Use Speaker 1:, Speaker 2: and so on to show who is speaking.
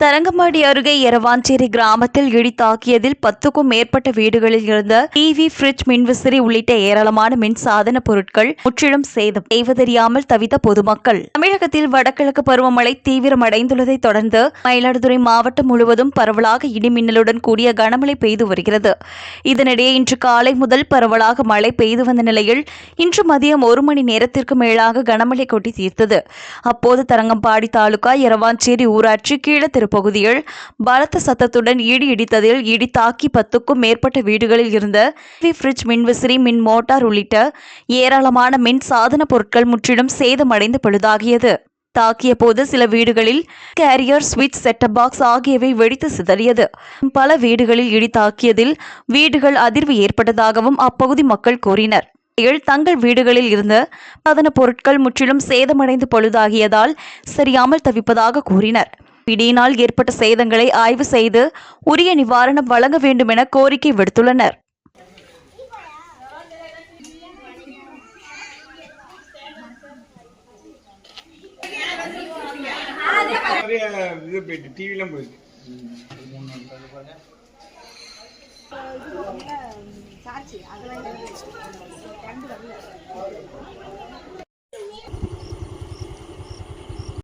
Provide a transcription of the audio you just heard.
Speaker 1: தரங்கம்பாடி அருகே எரவாஞ்சேரி கிராமத்தில் இடி தாக்கியதில் பத்துக்கும் மேற்பட்ட வீடுகளில் இருந்த டிவி ஃபிரிட்ஜ் மின்விசிறி உள்ளிட்ட ஏராளமான மின் சாதன பொருட்கள் முற்றிலும் சேதம் செய்வதறியாமல் தவித்த பொதுமக்கள். தமிழகத்தில் வடகிழக்கு பருவமழை தீவிரமடைந்துள்ளதை தொடர்ந்து மயிலாடுதுறை மாவட்டம் முழுவதும் பரவலாக இடி மின்னலுடன் கூடிய கனமழை பெய்து வருகிறது. இதனிடையே இன்று காலை முதல் பரவலாக மழை பெய்து வந்த நிலையில் இன்று மதியம் ஒரு மணி நேரத்திற்கு மேலாக கனமழை கொட்டி தீர்த்தது. அப்போது தரங்கம்பாடி தாலுகா எரவாஞ்சேரி ஊராட்சி ஒரு பகுதியில் பலத்த சத்தத்துடன் இடி இடித்ததில் இடி தாக்கி பத்துக்கும் மேற்பட்ட வீடுகளில் இருந்த டிவி ஃபிரிட்ஜ் மின்விசிறி மின் மோட்டார் உள்ளிட்ட ஏராளமான மின் சாதன பொருட்கள் முற்றிலும் சேதமடைந்து பழுதாகியது. தாக்கிய போது சில வீடுகளில் கேரியர் ஸ்விட்ச் செட்டப் பாக்ஸ் ஆகியவை வெடித்து சிதறியது. பல வீடுகளில் இடி தாக்கியதில் வீடுகள் அதிர்வு ஏற்பட்டதாகவும் அப்பகுதி மக்கள் கூறினர். தங்கள் வீடுகளில் இருந்த சாதன பொருட்கள் முற்றிலும் சேதமடைந்து பழுதாகியதால் சரியாமல் தவிப்பதாக கூறினர். பிடியினால் ஏற்பட்ட சேதங்களை ஆய்வு செய்து உரிய நிவாரணம் வழங்க வேண்டும் என கோரிக்கை விடுத்துள்ளனர்.
Speaker 2: சாட்சி அதெல்லாம்